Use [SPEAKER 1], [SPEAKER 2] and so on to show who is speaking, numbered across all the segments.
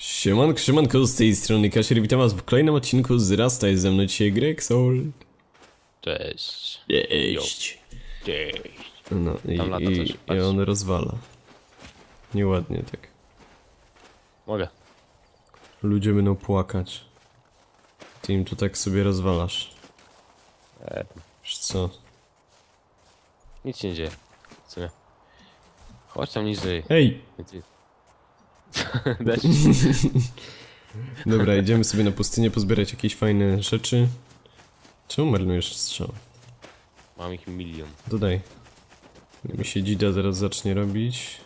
[SPEAKER 1] Siemanko, siemanko, z tej strony Kasier, witam was w kolejnym odcinku z Rasta, jest ze mną dzisiaj Grexol.
[SPEAKER 2] Cześć.
[SPEAKER 1] Cześć.
[SPEAKER 2] Cześć.
[SPEAKER 1] No i,
[SPEAKER 2] Tam
[SPEAKER 1] i,
[SPEAKER 2] coś,
[SPEAKER 1] i on rozwala. Nieładnie tak.
[SPEAKER 2] Mogę.
[SPEAKER 1] Ludzie będą płakać. Ty im tu tak sobie rozwalasz.
[SPEAKER 2] E,
[SPEAKER 1] Wiesz co?
[SPEAKER 2] nic się nie dzieje. Co nie? Chodź tam niżej.
[SPEAKER 1] Ej!
[SPEAKER 2] Nic nie- Dać?
[SPEAKER 1] Dobra, idziemy sobie na pustynię pozbierać jakieś fajne rzeczy. Czemu marnujesz strzał?
[SPEAKER 2] Mam ich milion.
[SPEAKER 1] Dodaj. Mi się dzida zaraz zacznie robić.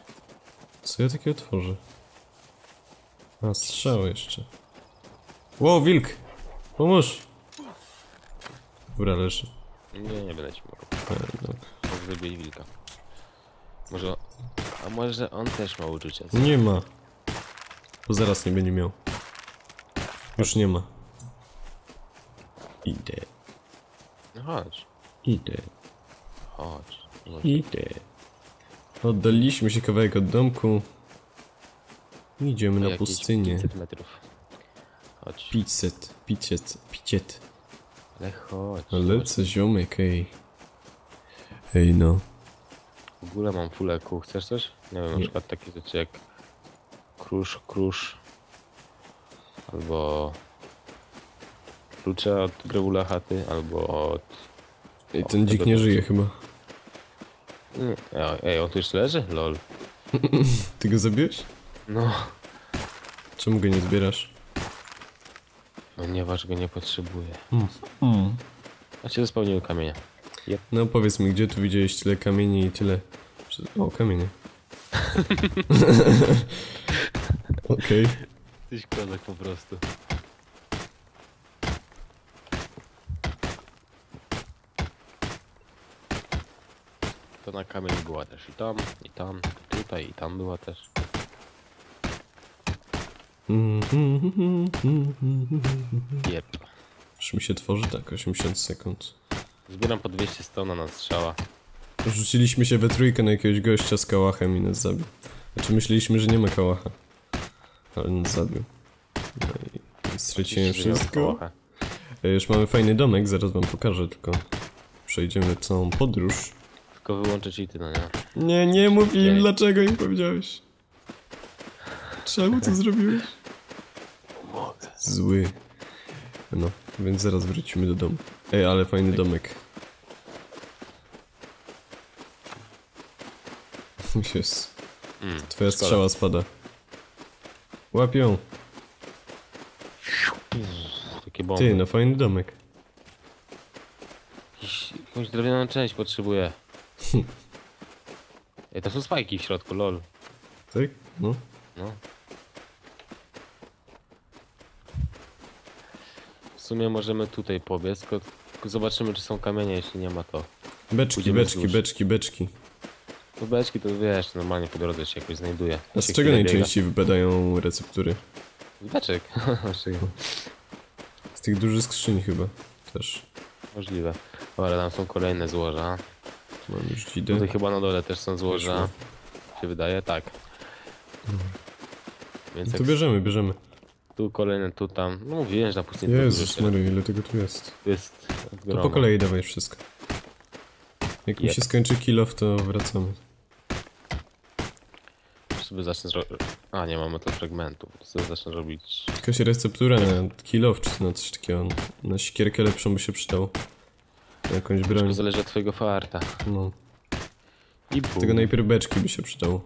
[SPEAKER 1] Co ja takiego tworzę? A, strzał jeszcze. Ło, wilk! Pomóż! Dobra, leży.
[SPEAKER 2] Nie, nie będę ci mogł.
[SPEAKER 1] E, dobra.
[SPEAKER 2] Mogę zrobić wilka. Może... A może on też ma uczucia? co?
[SPEAKER 1] Nie ma. Bo zaraz nie będzie miał. Już nie ma. Idę,
[SPEAKER 2] No chodź.
[SPEAKER 1] idę,
[SPEAKER 2] Chodź.
[SPEAKER 1] Idę. Oddaliśmy się kawałek od domku. Idziemy na pustynię.
[SPEAKER 2] 500 metrów. Chodź.
[SPEAKER 1] Picet, picet, piciet.
[SPEAKER 2] Ale chodź.
[SPEAKER 1] Ale
[SPEAKER 2] chodź.
[SPEAKER 1] co ziomek, ej. Ej no.
[SPEAKER 2] W ogóle mam full EQ. Chcesz coś? Nie wiem, na
[SPEAKER 1] Nie.
[SPEAKER 2] przykład takie rzeczy jak... Krusz, krusz. Albo... Klucze od Grewula chaty, albo od...
[SPEAKER 1] Ej,
[SPEAKER 2] O,
[SPEAKER 1] ten dzik
[SPEAKER 2] tego
[SPEAKER 1] nie żyje chyba.
[SPEAKER 2] Nie. Ej, on tu jeszcze leży? Lol.
[SPEAKER 1] Ty go zabiłeś?
[SPEAKER 2] No.
[SPEAKER 1] Czemu go nie zbierasz?
[SPEAKER 2] Ponieważ go nie potrzebuję.
[SPEAKER 1] Hmm.
[SPEAKER 2] A się spełniły kamienia.
[SPEAKER 1] No powiedz mi, gdzie tu widziałeś tyle kamieni i tyle... O, kamienie. Okej.
[SPEAKER 2] Jesteś kozak po prostu. To na kamień była też i tam, i tam, i tutaj, i tam była też. Jep.
[SPEAKER 1] Już mi się tworzy tak, 80 sekund.
[SPEAKER 2] Zbieram po 200 stona na strzała.
[SPEAKER 1] Rzuciliśmy się we trójkę na jakiegoś gościa z kałachem i nas zabił. Znaczy myśleliśmy, że nie ma kałacha. Ale nas zabił. No i straciłem wszystko. E, Już mamy fajny domek, zaraz wam pokażę, tylko przejdziemy całą podróż.
[SPEAKER 2] Tylko wyłączę cheaty, no nie?
[SPEAKER 1] Nie, nie mów im, dlaczego im powiedziałeś. Czemu to zrobiłeś? Zły. No, więc zaraz wrócimy do domu. Ej, ale fajny domek. Jest.
[SPEAKER 2] Mm,
[SPEAKER 1] Twoja strzała spada. Łapią.
[SPEAKER 2] Takie bomby.
[SPEAKER 1] Ty, no fajny domek.
[SPEAKER 2] Jakiś, jakąś drewnianą część potrzebuję. Ej, to są spajki w środku, lol.
[SPEAKER 1] Tak? No.
[SPEAKER 2] No. W sumie możemy tutaj pobiec, tylko, tylko zobaczymy czy są kamienie, jeśli nie ma to.
[SPEAKER 1] Beczki,
[SPEAKER 2] Pójdziemy
[SPEAKER 1] beczki, beczki, beczki.
[SPEAKER 2] To beczki to wiesz, normalnie po drodze się jakoś znajduje.
[SPEAKER 1] A z czego najczęściej wypadają receptury?
[SPEAKER 2] biega. Z beczek.
[SPEAKER 1] Z tych dużych skrzyń chyba. Też.
[SPEAKER 2] Możliwe. Dobra, tam są kolejne złoża.
[SPEAKER 1] Mam już dzidę.
[SPEAKER 2] Tutaj chyba na dole też są złoża.
[SPEAKER 1] Weszło.
[SPEAKER 2] Się wydaje? Tak. Więc
[SPEAKER 1] No to bierzemy, bierzemy.
[SPEAKER 2] tu kolejne, tu tam. No mówiłem, że na pustyni
[SPEAKER 1] Jezus Maria, ile tego tu jest.
[SPEAKER 2] jest
[SPEAKER 1] To po kolei dawaj wszystko. Jak mi się skończy kill off, to wracamy.
[SPEAKER 2] Sobie zacznę zrobić. A, nie mamy to fragmentu. To sobie zacznę robić.
[SPEAKER 1] Jakaś receptura na kill off, czy na coś takiego. Na sikierkę lepszą by się przydało. Na jakąś broń.
[SPEAKER 2] Wszystko zależy od twojego farta.
[SPEAKER 1] No.
[SPEAKER 2] I bum.
[SPEAKER 1] Tego najpierw beczki by się przydało.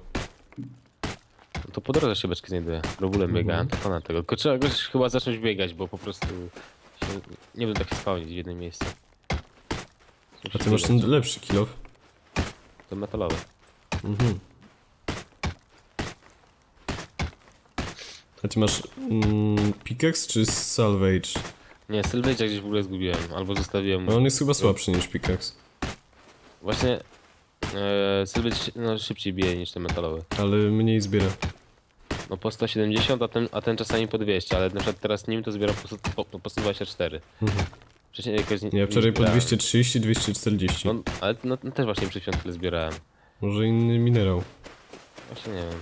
[SPEAKER 2] No to po drodze się beczki znajduje. Robulem biegałem, to ponad tego. Tylko trzeba jakoś chyba zacząć biegać, bo po prostu się... nie będę tak się spełnić w jednym miejscu.
[SPEAKER 1] A ty masz ten lepszy kill off?
[SPEAKER 2] To metalowy.
[SPEAKER 1] Mhm. A ty masz mm, pickaxe czy salvage?
[SPEAKER 2] Nie, Sylwejcia gdzieś w ogóle zgubiłem, albo zostawiłem.
[SPEAKER 1] No on jest chyba słabszy niż pickaxe.
[SPEAKER 2] Właśnie e, Sylwejcz no, szybciej bije niż ten metalowy.
[SPEAKER 1] Ale mniej zbiera.
[SPEAKER 2] No po 170, a ten, a ten czasami po 200, ale na przykład teraz nim to zbiera po, po, po 124.
[SPEAKER 1] Mhm.
[SPEAKER 2] Wcześniej jakoś nie,
[SPEAKER 1] Ja wczoraj
[SPEAKER 2] nie
[SPEAKER 1] po
[SPEAKER 2] zbierałem.
[SPEAKER 1] 230, 240.
[SPEAKER 2] No, ale no, no, też właśnie chwilą tyle zbierałem.
[SPEAKER 1] Może inny minerał.
[SPEAKER 2] Właśnie nie wiem.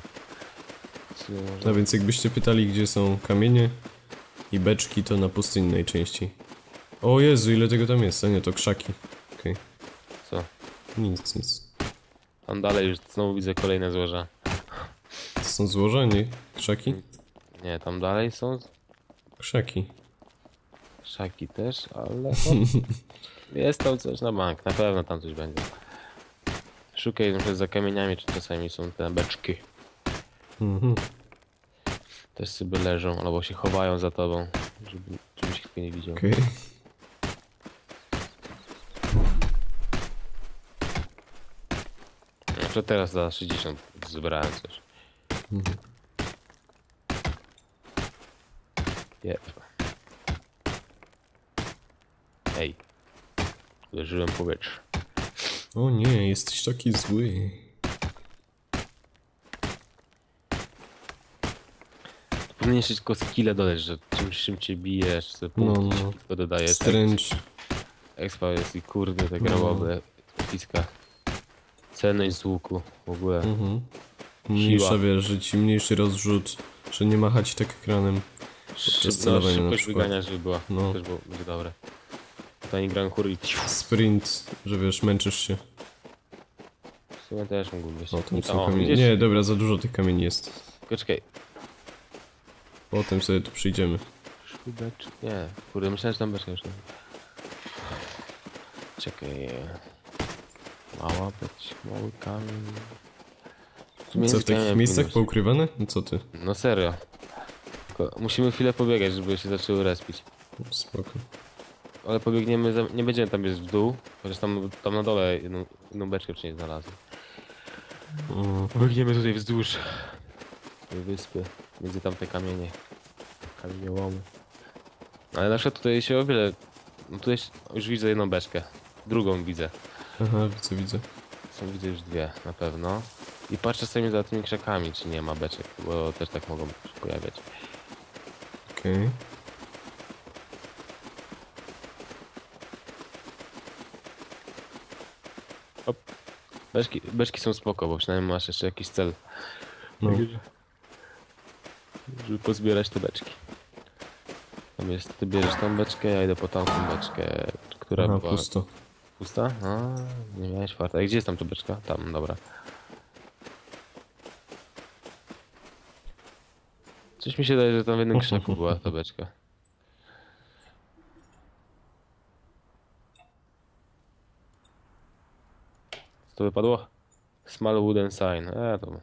[SPEAKER 2] Można-
[SPEAKER 1] No więc jakbyście pytali, gdzie są kamienie i beczki, to na pustyni najczęściej. O Jezu, ile tego tam jest? A nie, to krzaki. Okej,
[SPEAKER 2] Co?
[SPEAKER 1] nic, nic.
[SPEAKER 2] Tam dalej już znowu widzę kolejne złoża.
[SPEAKER 1] To są złoża, nie? Krzaki?
[SPEAKER 2] Nie, tam dalej są
[SPEAKER 1] Krzaki.
[SPEAKER 2] szaki też, ale jest tam coś na bank, na pewno tam coś będzie. Szukaj na przykład za kamieniami, czy czasami są te beczki.
[SPEAKER 1] Mhm.
[SPEAKER 2] Też sobie leżą, albo się chowają za tobą, żeby, żebyś ich nie widział.
[SPEAKER 1] Okej.
[SPEAKER 2] Na przykład teraz za 60 zebrałem coś.
[SPEAKER 1] Mhm.
[SPEAKER 2] Jep. Ej. Uderzyłem w powietrze.
[SPEAKER 1] O nie, jesteś taki zły.
[SPEAKER 2] Powinieneś tylko skille dodać, że czym szybciej bijesz, sobie
[SPEAKER 1] No,
[SPEAKER 2] punkty
[SPEAKER 1] no.
[SPEAKER 2] szybko dodajesz.
[SPEAKER 1] Stręcz.
[SPEAKER 2] Expa jest i kurde, te
[SPEAKER 1] No.
[SPEAKER 2] grabowe spiska. Cenność z łuku w ogóle.
[SPEAKER 1] Mhm. Mniejsza, ci mniejszy rozrzut, że nie machać tak ekranem. Podczas na
[SPEAKER 2] szybkość wygania, żeby była.
[SPEAKER 1] No.
[SPEAKER 2] Też było, będzie dobre. Tani Grand i
[SPEAKER 1] Sprint, że wiesz, męczysz się.
[SPEAKER 2] w sumie też mógłbym być.
[SPEAKER 1] O, tam są
[SPEAKER 2] o,
[SPEAKER 1] kamienie.
[SPEAKER 2] widzisz?
[SPEAKER 1] Nie, dobra, za dużo tych kamieni jest.
[SPEAKER 2] Tylko czekaj.
[SPEAKER 1] Potem sobie tu przyjdziemy.
[SPEAKER 2] Szybecz... Nie, kurde, myślałem, że tam beczka już nie. Czekaj. Mała być, mały kamień.
[SPEAKER 1] Co, w takich miejscach poukrywane? No co ty?
[SPEAKER 2] No serio. Tylko musimy chwilę pobiegać, żeby się zaczęły respić.
[SPEAKER 1] Spoko.
[SPEAKER 2] Ale pobiegniemy, za... nie będziemy tam biec w dół, chociaż tam, tam na dole jedną, jedną beczkę nie znalazłem.
[SPEAKER 1] O,
[SPEAKER 2] Pobiegniemy tutaj wzdłuż tej wyspy, między tamte kamienie. Kamieniołomy. Ale na przykład tutaj się o wiele... No tutaj się- już widzę jedną beczkę. Drugą widzę.
[SPEAKER 1] Aha, widzę, widzę.
[SPEAKER 2] Są widzę już dwie na pewno. I patrzę sobie za tymi krzakami, czy nie ma beczek, bo też tak mogą się pojawiać.
[SPEAKER 1] Okej.
[SPEAKER 2] Beczki, beczki są spoko, bo przynajmniej masz jeszcze jakiś cel.
[SPEAKER 1] No.
[SPEAKER 2] Żeby pozbierać te beczki. Jest, ty bierzesz tą beczkę, ja idę po tamtą beczkę, która
[SPEAKER 1] Aha,
[SPEAKER 2] była
[SPEAKER 1] pusto.
[SPEAKER 2] pusta. A, nie miałeś farta. Gdzie jest tam ta beczka? Tam, dobra. Coś mi się daje, że tam w jednym krzaku była ta beczka. Co to wypadło? Small wooden sign. E, to...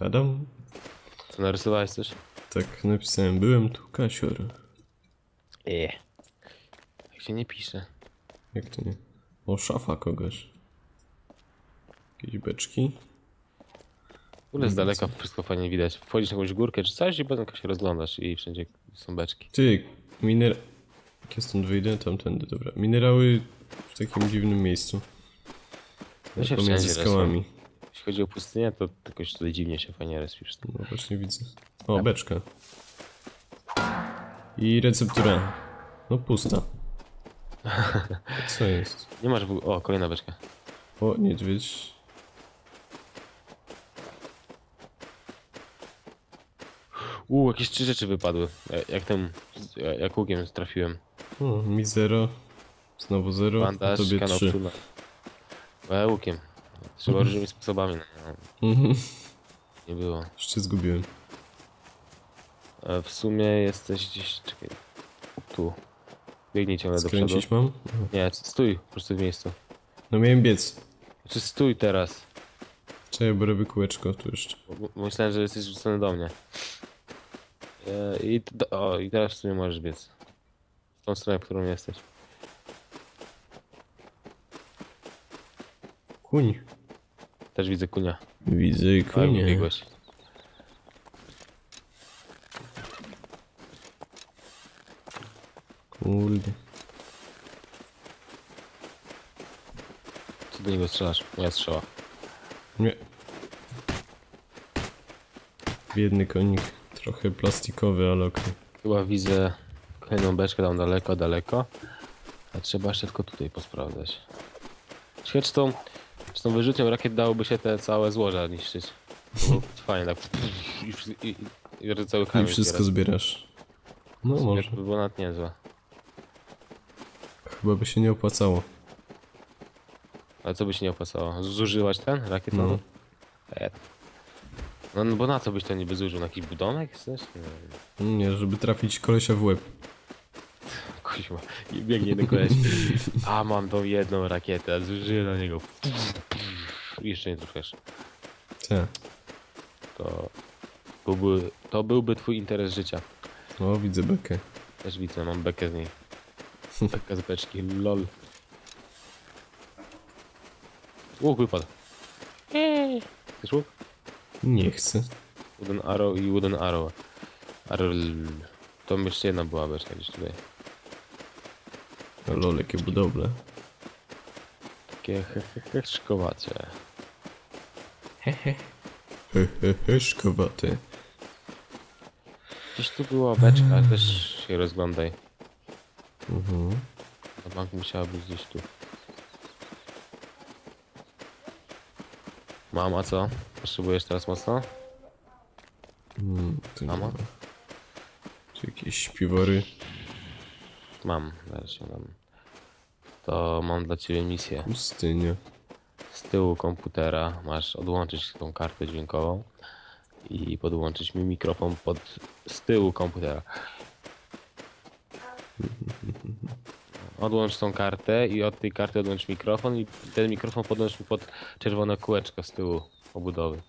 [SPEAKER 1] Tadam.
[SPEAKER 2] Co, narysowałeś coś?
[SPEAKER 1] Tak napisałem, byłem tu kasior.
[SPEAKER 2] Nie. Jak się nie pisze.
[SPEAKER 1] Jak to nie? O, szafa kogoś. Jakieś beczki.
[SPEAKER 2] W ogóle z daleka wszystko fajnie widać. Wchodzisz na jakąś górkę czy coś i potem się rozglądasz i wszędzie są beczki.
[SPEAKER 1] Ty, miner... Jak ja stąd wyjdę? Tamtędy, dobra. Minerały w takim dziwnym miejscu.
[SPEAKER 2] Się
[SPEAKER 1] Pomiędzy skałami.
[SPEAKER 2] Jeśli chodzi o pustynię, to jakoś tutaj dziwnie się fajnie respisz.
[SPEAKER 1] No właśnie widzę. O, beczka. I receptura. No pusta. Co jest?
[SPEAKER 2] Nie masz w... O, kolejna beczka.
[SPEAKER 1] O, niedźwiedź.
[SPEAKER 2] Uuu, jakieś trzy rzeczy wypadły. Ja- Jak tym... Jak łukiem trafiłem.
[SPEAKER 1] O, mi zero. Znowu zero. A
[SPEAKER 2] Bandaż,
[SPEAKER 1] tobie
[SPEAKER 2] kanał
[SPEAKER 1] trzy.
[SPEAKER 2] E, łukiem. Trzeba różnymi sposobami. No,
[SPEAKER 1] Mhm.
[SPEAKER 2] nie było.
[SPEAKER 1] Jeszcze zgubiłem.
[SPEAKER 2] E, w sumie jesteś gdzieś... Czekaj. Tu. Biegnij ciągle do przodu.
[SPEAKER 1] Skręcić mam?
[SPEAKER 2] Nie, stój po prostu w miejscu.
[SPEAKER 1] No miałem biec.
[SPEAKER 2] Czy stój teraz?
[SPEAKER 1] Czekaj, bo robię kółeczko tu jeszcze.
[SPEAKER 2] Myślałem, że jesteś rzucony do mnie. E, I, o, I teraz w sumie możesz biec. W tą stronę, w którą jesteś.
[SPEAKER 1] Kuń.
[SPEAKER 2] Też widzę kunia.
[SPEAKER 1] Widzę
[SPEAKER 2] A,
[SPEAKER 1] kunie.
[SPEAKER 2] biegłeś.
[SPEAKER 1] Kurde.
[SPEAKER 2] Co do niego strzelasz? Moja strzała.
[SPEAKER 1] Nie. Biedny konik. Trochę plastikowy, ale okej.
[SPEAKER 2] Chyba widzę kolejną beczkę tam daleko, daleko. A trzeba jeszcze tylko tutaj posprawdzać. Czy tą, czy tą wyrzutnią rakiet dałoby się te całe złoża niszczyć. Byłoby fajnie tak. I, i, i, i cały
[SPEAKER 1] I
[SPEAKER 2] kamień
[SPEAKER 1] wszystko
[SPEAKER 2] zbierać.
[SPEAKER 1] zbierasz. No może.
[SPEAKER 2] To by było nawet niezłe.
[SPEAKER 1] Chyba by się nie opłacało.
[SPEAKER 2] Ale co by się nie opłacało? Zużywać ten rakietowy?
[SPEAKER 1] No.
[SPEAKER 2] E. No, no bo na co byś to niby zużył? Na jakiś budonek? Chcesz? Nie.
[SPEAKER 1] Nie, żeby trafić kolesia w łeb.
[SPEAKER 2] Kuźma. I biegnie do koleś. A mam tą jedną rakietę, a zużyję na niego. Jeszcze nie trafisz.
[SPEAKER 1] Te.
[SPEAKER 2] To byłby, to byłby twój interes życia.
[SPEAKER 1] O, widzę bekę.
[SPEAKER 2] Też widzę, mam bekę z niej. Bekę z beczki, lol. Łuk wypadł. Chcesz łuk?
[SPEAKER 1] Nie chcę.
[SPEAKER 2] Wooden arrow i wooden arrow. Arrow. To jeszcze jedna była beczka gdzieś tutaj.
[SPEAKER 1] O, lol, jakie budowle.
[SPEAKER 2] Takie heszkowacie.
[SPEAKER 1] He, he, he, szkowaty.
[SPEAKER 2] Gdzieś tu była beczka, też się rozglądaj.
[SPEAKER 1] Mhm.
[SPEAKER 2] Na bank musiała być gdzieś tu. Mam, a co? Potrzebujesz teraz mocno?
[SPEAKER 1] Mm, tu nie
[SPEAKER 2] Mama?
[SPEAKER 1] ma. Czy jakieś śpiwory?
[SPEAKER 2] Mam, zaraz się dam. To mam dla ciebie misję.
[SPEAKER 1] Pustynia.
[SPEAKER 2] Z tyłu komputera masz odłączyć tą kartę dźwiękową i podłączyć mi mikrofon pod z tyłu komputera. Odłącz tą kartę i od tej karty odłącz mikrofon i ten mikrofon podłącz mi pod czerwone kółeczko z tyłu obudowy.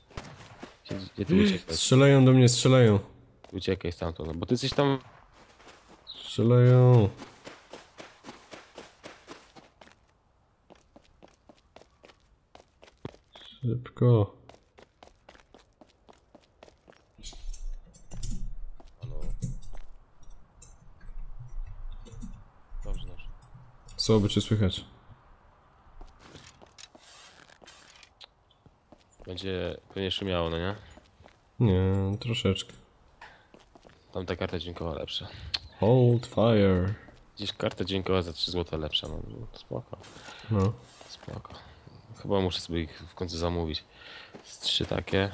[SPEAKER 2] Gdzie, gdzie ty uciekłeś?
[SPEAKER 1] Strzelają do mnie, strzelają.
[SPEAKER 2] Uciekaj stamtąd, no bo ty jesteś tam...
[SPEAKER 1] Strzelają. Szybko.
[SPEAKER 2] Dobrze, dobrze.
[SPEAKER 1] Słabo cię słychać.
[SPEAKER 2] Będzie pewnie szumiało, no nie?
[SPEAKER 1] Nie, troszeczkę.
[SPEAKER 2] Tam ta karta dźwiękowa lepsza.
[SPEAKER 1] Hold fire.
[SPEAKER 2] Gdzieś karta dźwiękowa za 3 zł lepsza, no no, spoko,
[SPEAKER 1] No.
[SPEAKER 2] spoko. Chyba muszę sobie ich w końcu zamówić. Z trzy takie.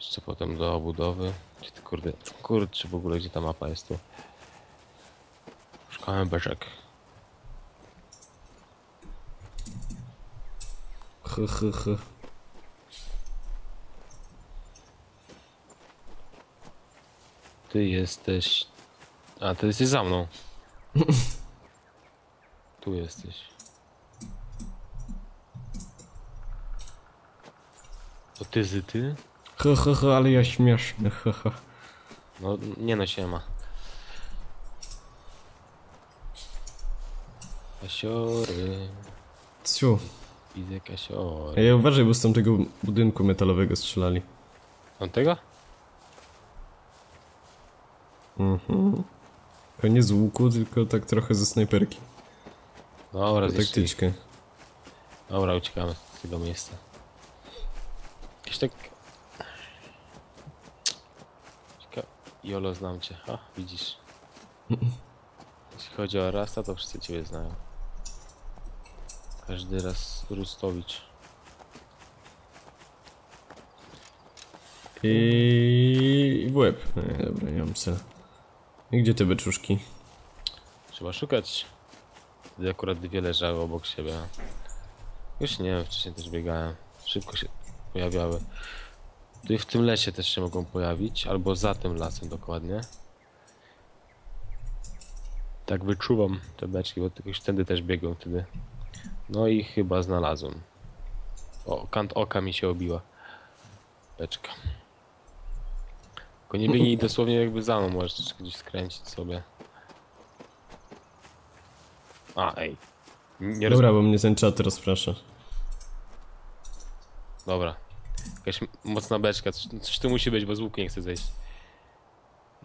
[SPEAKER 2] Jeszcze potem do obudowy. Gdzie ty kurde, kurczę w ogóle gdzie ta mapa jest tu? Szukałem beczek. Ty jesteś... A, ty jesteś za mną. Tu jesteś. To ty z ty?
[SPEAKER 1] H, h, h, ale ja śmieszny. H, h.
[SPEAKER 2] No, nie no, siema. Kasiory.
[SPEAKER 1] Ciu.
[SPEAKER 2] Widzę kasiory.
[SPEAKER 1] Ej, uważaj, bo z tamtego budynku metalowego strzelali.
[SPEAKER 2] Mam tego?
[SPEAKER 1] Mhm. Tylko nie z łuku, tylko tak trochę ze snajperki.
[SPEAKER 2] Dobra,
[SPEAKER 1] To taktyczkę.
[SPEAKER 2] Dobra, uciekamy z tego miejsca. Jakieś tak... Cieka... Jolo, znam cię. A, widzisz. Jeśli chodzi o Rasta, to wszyscy ciebie znają. Każdy raz Rustowicz.
[SPEAKER 1] I w łeb. Nie, dobra, nie mam. I gdzie te beczuszki?
[SPEAKER 2] Trzeba szukać. Wtedy akurat dwie leżały obok siebie. Już nie wiem, wcześniej też biegałem. Szybko się pojawiały. W tym lesie też się mogą pojawić, albo za tym lasem dokładnie. Tak wyczuwam te beczki, bo już wtedy też biegłem wtedy. No i chyba znalazłem. O, kant oka mi się obiła. Beczka. Tylko nie biegnij dosłownie jakby za mną, możesz gdzieś skręcić sobie. A, ej. Nie.
[SPEAKER 1] Dobra, bo mnie ten czat rozprasza.
[SPEAKER 2] Dobra. Jakaś mocna beczka, coś, coś tu musi być, bo z łuku nie chce zejść.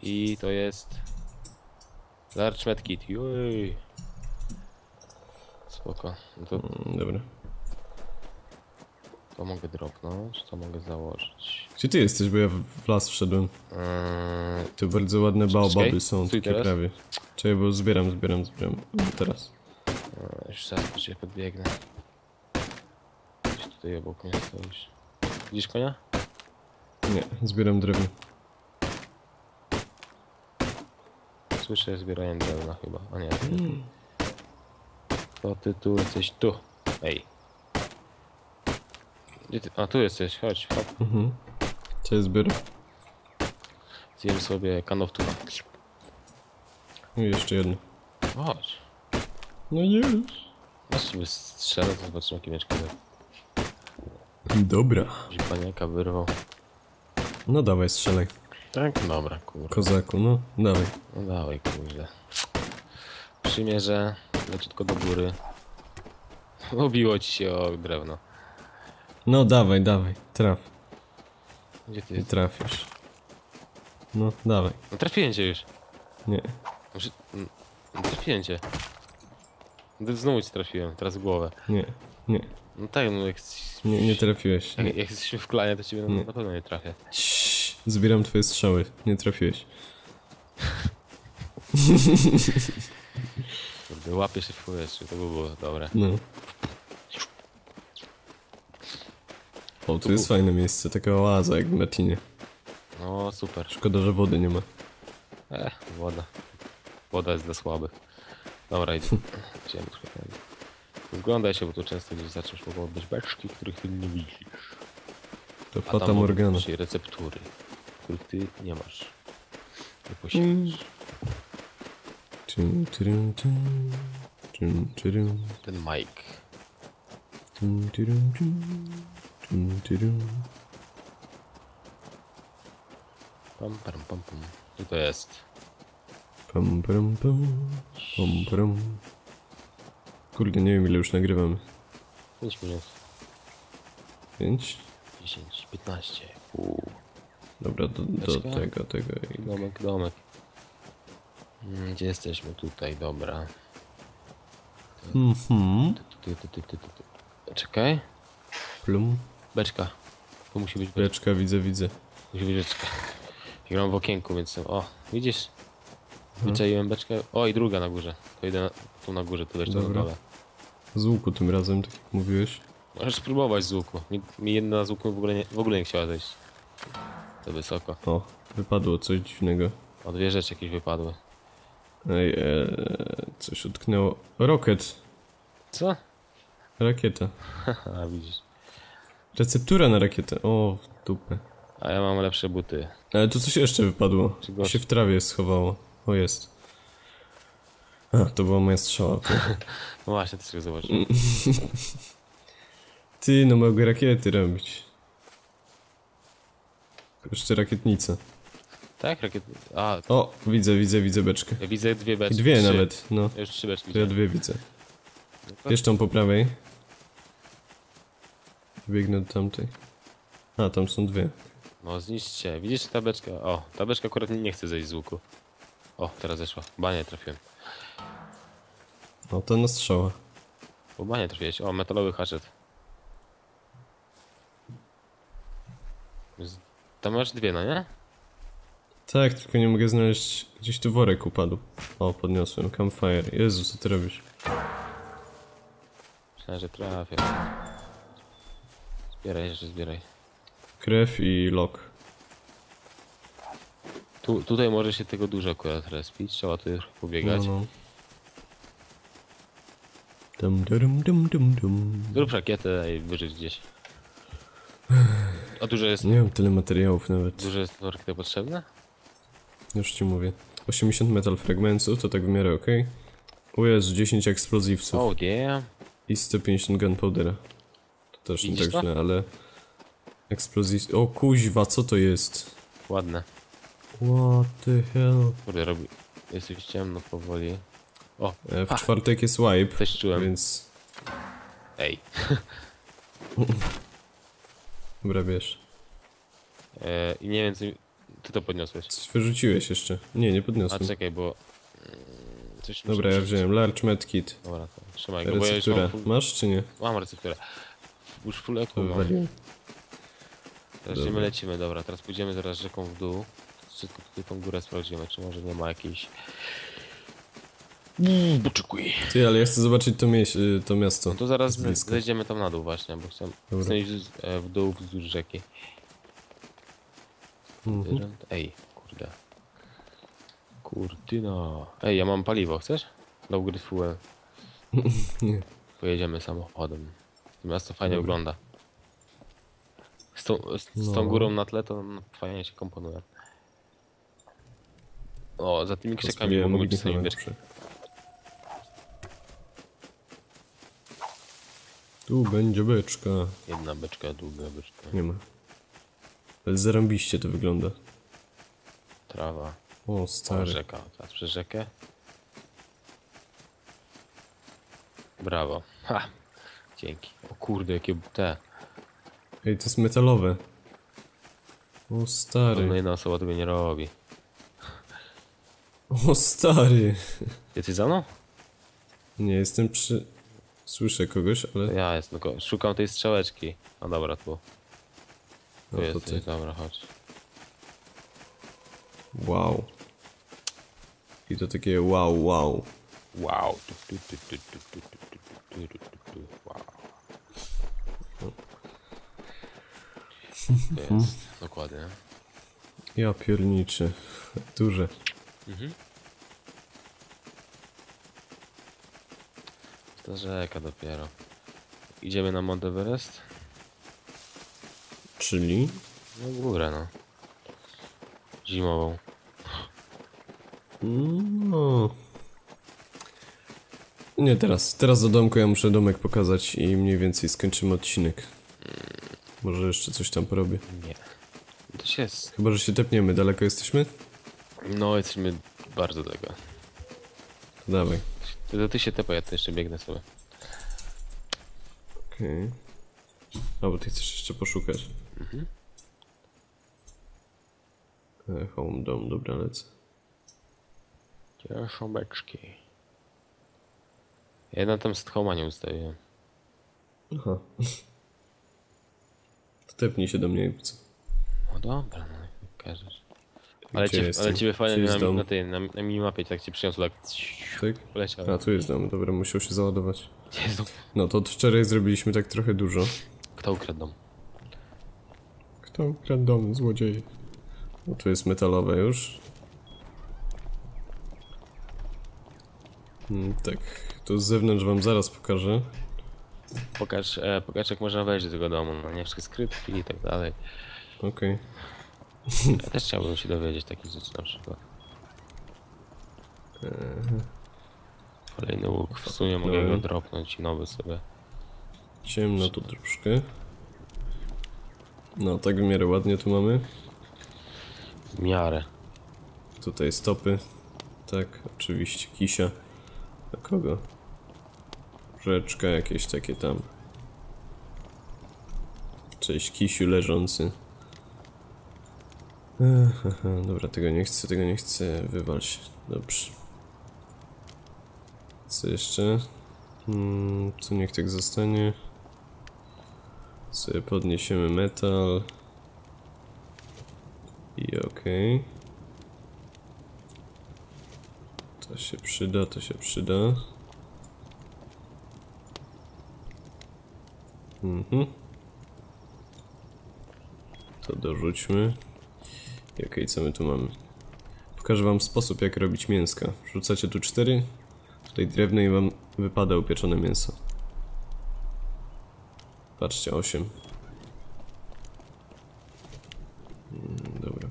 [SPEAKER 2] I to jest... Large medkit, juj. Spoko. No to,
[SPEAKER 1] Mm, Dobra.
[SPEAKER 2] to mogę dropnąć, to mogę założyć.
[SPEAKER 1] Gdzie ty jesteś, bo ja w las wszedłem.
[SPEAKER 2] Eee,
[SPEAKER 1] Tu bardzo ładne baobaby są,
[SPEAKER 2] stój
[SPEAKER 1] takie
[SPEAKER 2] teraz.
[SPEAKER 1] prawie. Czekaj, bo zbieram, zbieram, zbieram. Teraz.
[SPEAKER 2] e, już zaraz ciebie podbiegnę. Gdzieś tutaj obok mnie stoisz. Widzisz konia?
[SPEAKER 1] Nie, zbieram drewno.
[SPEAKER 2] Słyszę zbieranie drewna chyba. A nie. To ty tu jesteś tu. Ej. Gdzie ty? A tu jesteś, chodź, hop.
[SPEAKER 1] Mhm. Co jest zbiór?
[SPEAKER 2] Zjem sobie kanowtura.
[SPEAKER 1] I jeszcze jedno.
[SPEAKER 2] Chodź.
[SPEAKER 1] No już.
[SPEAKER 2] Masz sobie strzelę, to zobaczymy jakie mieczko
[SPEAKER 1] Dobra.
[SPEAKER 2] Paniaka wyrwał.
[SPEAKER 1] No dawaj, strzelaj.
[SPEAKER 2] Tak? Dobra, kurwa.
[SPEAKER 1] Kozaku, no. Dawaj.
[SPEAKER 2] No dawaj, kurde. Przymierze, leciutko do góry. Obiło ci się o drewno.
[SPEAKER 1] No dawaj, dawaj. Traf.
[SPEAKER 2] Gdzie ty
[SPEAKER 1] I trafisz. No, dawaj.
[SPEAKER 2] No trafiłem cię już.
[SPEAKER 1] Nie.
[SPEAKER 2] Może... mm, No, trafiłem cię. No, Znowu cię trafiłem, teraz w głowę.
[SPEAKER 1] Nie. Nie.
[SPEAKER 2] No tak, no jak...
[SPEAKER 1] Nie, nie trafiłeś. Nie.
[SPEAKER 2] jak jesteśmy w klanie, to ciebie
[SPEAKER 1] Nie.
[SPEAKER 2] na pewno nie trafię.
[SPEAKER 1] Ciii. Zbieram twoje strzały. Nie trafiłeś.
[SPEAKER 2] Kurde, łapię się w powietrzu, to by było dobre.
[SPEAKER 1] No. O, tu jest fajne miejsce. Taka oaza jak w Metinie.
[SPEAKER 2] No super.
[SPEAKER 1] Szkoda, że wody nie ma.
[SPEAKER 2] Ech, woda. Woda jest dla słabych. Dobra, trochę ten. Zglądaj się, bo tu często gdzieś za czymś mogą być beczki, których ty nie widzisz.
[SPEAKER 1] To
[SPEAKER 2] A
[SPEAKER 1] Fata
[SPEAKER 2] tam
[SPEAKER 1] Morgana.
[SPEAKER 2] receptury, których ty nie masz. Nie posiadasz. Ten Mike. Pam, pam, pam, pam. Co to jest?
[SPEAKER 1] Pam, pam, pam. Pam, pam. Kurde, nie wiem ile już nagrywamy.
[SPEAKER 2] 5 minut.
[SPEAKER 1] 5?
[SPEAKER 2] 10, 15. Uuu.
[SPEAKER 1] Dobra, do, do
[SPEAKER 2] Beczka?
[SPEAKER 1] tego, tego. i-
[SPEAKER 2] Domek, domek. Mm, Gdzie jesteśmy? Tutaj, dobra.
[SPEAKER 1] Mhm.
[SPEAKER 2] Ty. Czekaj.
[SPEAKER 1] Plum.
[SPEAKER 2] Beczka. Tu musi być beczka.
[SPEAKER 1] Beczka, widzę, widzę.
[SPEAKER 2] Musi być beczka. I gram w okienku, więc... O, widzisz? Wyczaiłem beczkę. O, i druga na górze. To idę na, tu na górze, tu też to na
[SPEAKER 1] Dobra.
[SPEAKER 2] dole.
[SPEAKER 1] Z łuku tym razem, tak jak mówiłeś.
[SPEAKER 2] Możesz spróbować z łuku. Mi, mi jedna z łuku w ogóle nie, w ogóle nie chciała zejść. To wysoko.
[SPEAKER 1] O, wypadło coś dziwnego.
[SPEAKER 2] O, dwie rzeczy jakieś wypadły.
[SPEAKER 1] Ej, e, coś utknęło. Rocket.
[SPEAKER 2] Co?
[SPEAKER 1] Rakieta.
[SPEAKER 2] A, widzisz.
[SPEAKER 1] Receptura na rakietę. O, w dupę.
[SPEAKER 2] A ja mam lepsze buty.
[SPEAKER 1] Ale tu coś jeszcze wypadło.
[SPEAKER 2] Czy?
[SPEAKER 1] Się w trawie schowało. O, jest. A, to była moja strzała.
[SPEAKER 2] No właśnie, to sobie zobacz.
[SPEAKER 1] Ty, no mogę rakiety robić. Jeszcze rakietnica.
[SPEAKER 2] Tak, rakiet... A,
[SPEAKER 1] O, widzę, widzę, widzę beczkę.
[SPEAKER 2] ja widzę dwie beczki.
[SPEAKER 1] dwie
[SPEAKER 2] trzy.
[SPEAKER 1] nawet, no.
[SPEAKER 2] Ja Już trzy beczki
[SPEAKER 1] To ja dwie widzę. Wiesz tą po prawej? Biegnę do tamtej. A, tam są dwie.
[SPEAKER 2] No zniszczcie. Widzisz ta beczka? O, ta beczka akurat nie chce zejść z łuku. O, teraz zeszła. Banie trafiłem.
[SPEAKER 1] O, to na strzała.
[SPEAKER 2] Po banie trafiłeś. O, metalowy haszet. Z- Tam masz dwie, no nie?
[SPEAKER 1] Tak, tylko nie mogę znaleźć. Gdzieś tu worek upadł. O, podniosłem. Campfire. Jezu, co ty robisz?
[SPEAKER 2] Myślałem, że trafię. Zbieraj jeszcze, zbieraj.
[SPEAKER 1] Krew i lok.
[SPEAKER 2] Tu, tutaj może się tego dużo akurat respić. Trzeba tu pobiegać.
[SPEAKER 1] No, no. Dum, dum, dum, dum, dum.
[SPEAKER 2] Zrób rakietę i wyrzuć gdzieś. A dużo jest,
[SPEAKER 1] Nie mam tyle materiałów nawet.
[SPEAKER 2] dużo jest rakiety potrzebne?
[SPEAKER 1] Już ci mówię. 80 metal fragmentów, to tak w miarę ok. O Jezu, 10 eksplozywców.
[SPEAKER 2] Oh yeah.
[SPEAKER 1] I 150 gunpowdera. To też nie
[SPEAKER 2] Widzisz
[SPEAKER 1] tak
[SPEAKER 2] to?
[SPEAKER 1] źle, ale... Eksplozji... O kuźwa, co to jest?
[SPEAKER 2] Ładne.
[SPEAKER 1] What the hell?
[SPEAKER 2] Kurde, robi... Jest już ciemno powoli. O,
[SPEAKER 1] E, w
[SPEAKER 2] A.
[SPEAKER 1] czwartek jest wipe,
[SPEAKER 2] coś czułem.
[SPEAKER 1] więc...
[SPEAKER 2] Ej.
[SPEAKER 1] Dobra, wiesz.
[SPEAKER 2] E, I nie wiem, co... Ty to podniosłeś.
[SPEAKER 1] Coś wyrzuciłeś jeszcze. Nie, nie
[SPEAKER 2] A
[SPEAKER 1] podniosłem.
[SPEAKER 2] czekaj, bo... mm, Coś
[SPEAKER 1] Dobra, ja wziąłem. Large medkit.
[SPEAKER 2] Dobra, to trzymaj go, bo ja full-
[SPEAKER 1] Masz czy nie?
[SPEAKER 2] mam recepturę. już full eku mam. Teraz gdzie my
[SPEAKER 1] Dobra.
[SPEAKER 2] lecimy, dobra, teraz pójdziemy zaraz rzeką w dół. Wszystko tutaj tą górę sprawdzimy, czy może nie ma jakiejś... Mmm, Wyczekuj.
[SPEAKER 1] Ty, ale ja chcę zobaczyć to, mieś, y, to miasto.
[SPEAKER 2] No to zaraz zejdziemy tam na dół właśnie, bo chcę, chcę iść z- e, w dół wzdłuż rzeki.
[SPEAKER 1] Mhm.
[SPEAKER 2] Ej, kurde. Kurtyna. Ej, ja mam paliwo, chcesz? Downgrade fuel.
[SPEAKER 1] Nie.
[SPEAKER 2] Pojedziemy samochodem. To Miasto fajnie
[SPEAKER 1] Dobra.
[SPEAKER 2] wygląda. Z tą, z, z tą
[SPEAKER 1] No.
[SPEAKER 2] górą na tle to fajnie się komponuje. O, za tymi krzakami mogą być
[SPEAKER 1] na
[SPEAKER 2] beczki.
[SPEAKER 1] Tu będzie beczka.
[SPEAKER 2] Jedna beczka, druga beczka.
[SPEAKER 1] Nie ma. Ale zarąbiście to wygląda.
[SPEAKER 2] Trawa.
[SPEAKER 1] O, stary.
[SPEAKER 2] rzeka. Teraz przez rzekę. Brawo. Ha! Dzięki. O kurde, jakie te.
[SPEAKER 1] Ej, to jest metalowe. O, stary.
[SPEAKER 2] jedna osoba tego nie robi.
[SPEAKER 1] O stary.
[SPEAKER 2] Jesteś za mną?
[SPEAKER 1] Nie, jestem przy... Słyszę kogoś, ale...
[SPEAKER 2] Ja jestem, tylko szukam tej strzałeczki. A dobra, tu. Tu
[SPEAKER 1] no,
[SPEAKER 2] jesteś,
[SPEAKER 1] ty.
[SPEAKER 2] dobra, chodź.
[SPEAKER 1] Wow. I to takie wow, wow.
[SPEAKER 2] Wow. Tu. Jest, dokładnie.
[SPEAKER 1] Ja pierniczy. Duże.
[SPEAKER 2] To rzeka dopiero. Idziemy na Mount Everest?
[SPEAKER 1] Czyli?
[SPEAKER 2] No w górę, no. Zimową.
[SPEAKER 1] No. Nie teraz. Teraz do domku ja muszę domek pokazać i mniej więcej skończymy odcinek. Może jeszcze coś tam porobię.
[SPEAKER 2] Nie. To się jest.
[SPEAKER 1] Chyba, że się tepniemy. Daleko jesteśmy?
[SPEAKER 2] No, jesteśmy bardzo daleko.
[SPEAKER 1] Dawaj.
[SPEAKER 2] Ty, to ty się tepaj, ja to jeszcze biegnę sobie.
[SPEAKER 1] Okej. A, bo ty chcesz jeszcze poszukać. E, home, dom, dobra, lecę.
[SPEAKER 2] Cieszą beczki. Jedna tam z homa nie ustawiłem.
[SPEAKER 1] Aha. To tepnij się do mnie i co?
[SPEAKER 2] No dobra, no jak każesz. Ale,
[SPEAKER 1] Gdzie
[SPEAKER 2] cię,
[SPEAKER 1] jestem?
[SPEAKER 2] ale ciebie fajnie
[SPEAKER 1] jest
[SPEAKER 2] na, na tej, na, na minimapie tak cię przyniosło, tak
[SPEAKER 1] Tak? A, tu jest dom, dobra, musiał się załadować.
[SPEAKER 2] Jezu.
[SPEAKER 1] No to od wczoraj zrobiliśmy tak trochę dużo.
[SPEAKER 2] Kto ukradł dom?
[SPEAKER 1] Kto ukradł dom, złodzieje? No tu jest metalowe już. Mm, tak, to z zewnątrz wam zaraz pokażę.
[SPEAKER 2] Pokaż, e, pokaż jak można wejść do tego domu, no nie wszystkie skrytki i tak dalej.
[SPEAKER 1] Okej.
[SPEAKER 2] Ja też chciałbym się dowiedzieć takich rzeczy na przykład. Kolejny łuk, w sumie mogę go dropnąć i nowy sobie.
[SPEAKER 1] Ciemno tu troszkę. No, tak w miarę ładnie tu mamy.
[SPEAKER 2] W miarę.
[SPEAKER 1] Tutaj stopy. Tak, oczywiście kisia. A kogo? Rzeczka jakieś takie tam. Cześć kisiu leżący. Dobra, tego nie chcę, tego nie chcę. Wywal się. Dobrze. Co jeszcze? Hmm, co niech tak zostanie. Sobie podniesiemy metal. I okej. To się przyda, to się przyda. Mhm. To dorzućmy. Okej, co my tu mamy? Pokażę wam sposób, jak robić mięska. Wrzucacie tu cztery, tutaj drewno i wam wypada upieczone mięso. Patrzcie, 8. Mm, dobra.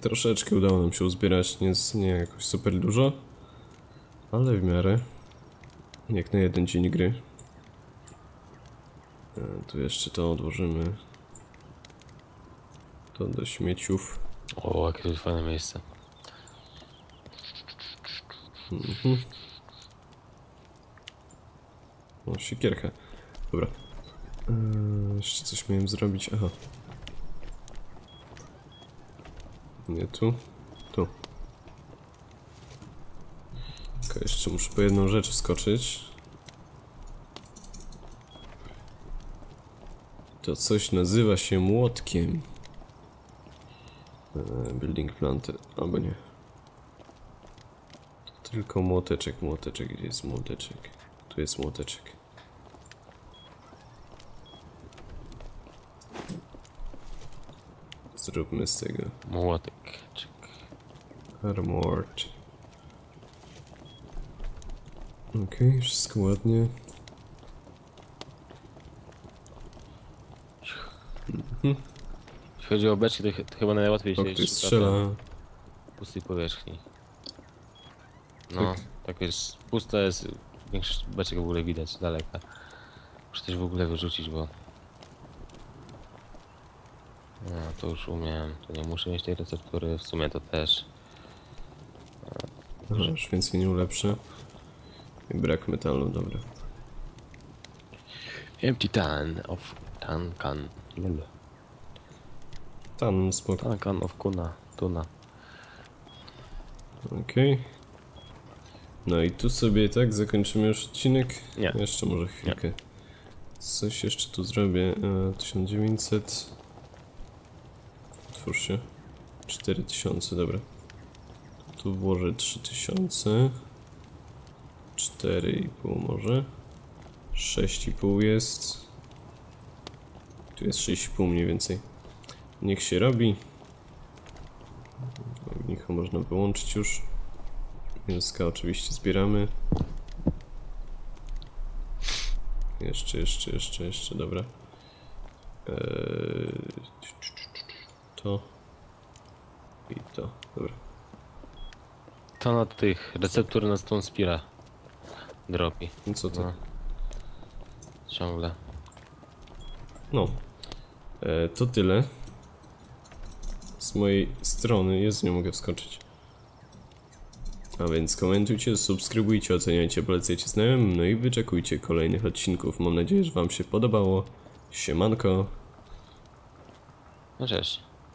[SPEAKER 1] Troszeczkę udało nam się uzbierać, nie, nie jakoś super dużo, ale w miarę. Jak na jeden dzień gry. E, Tu jeszcze to odłożymy. To do śmieciów.
[SPEAKER 2] O, jakie fajne miejsce.
[SPEAKER 1] O, siekierka. Dobra. Eee, jeszcze coś miałem zrobić. Aha. Nie tu. Tu. Tylko jeszcze muszę po jedną rzecz wskoczyć. To coś nazywa się młotkiem. E, building planter, albo nie. Tylko młoteczek, młoteczek, gdzie jest młoteczek? Tu jest młoteczek. Zróbmy z tego
[SPEAKER 2] Młotek.
[SPEAKER 1] Armored. Okej, wszystko ładnie.
[SPEAKER 2] Jeśli chodzi o beczki, to, ch- to chyba najłatwiej się
[SPEAKER 1] ktoś strzela.
[SPEAKER 2] w pustej powierzchni. No,
[SPEAKER 1] Tak.
[SPEAKER 2] tak jest. Pusta jest. Większość beczek w ogóle widać z daleka. Muszę coś w ogóle wyrzucić, bo... No, to już umiem. To nie muszę mieć tej receptury. W sumie to też.
[SPEAKER 1] Aha, już więcej nie ulepszę. I brak metalu, dobra.
[SPEAKER 2] Empty tan of tankan. Lol.
[SPEAKER 1] Tam spoko.
[SPEAKER 2] Tankan of kuna. Tuna.
[SPEAKER 1] Okej. No i tu sobie tak zakończymy już odcinek.
[SPEAKER 2] Nie.
[SPEAKER 1] Jeszcze może chwilkę. Coś jeszcze tu zrobię. E, 1900. Otwórz się. 4000, dobra. Tu włożę 3000. 4,5 może. 6,5 jest. Tu jest 6,5 mniej więcej. Niech się robi. Ognicho można wyłączyć już. Mięska oczywiście zbieramy. Jeszcze, jeszcze, jeszcze, jeszcze, dobra. Eee, to. I to, dobra.
[SPEAKER 2] To na tych receptur na Stone Spira dropi.
[SPEAKER 1] I co to?
[SPEAKER 2] No. Ciągle.
[SPEAKER 1] No. E, to tyle. Z mojej strony. Jest, nie mogę wskoczyć. A więc komentujcie, subskrybujcie, oceniajcie, polecajcie znajomym, no i wyczekujcie kolejnych odcinków. Mam nadzieję, że wam się podobało. Siemanko.
[SPEAKER 2] No cześć.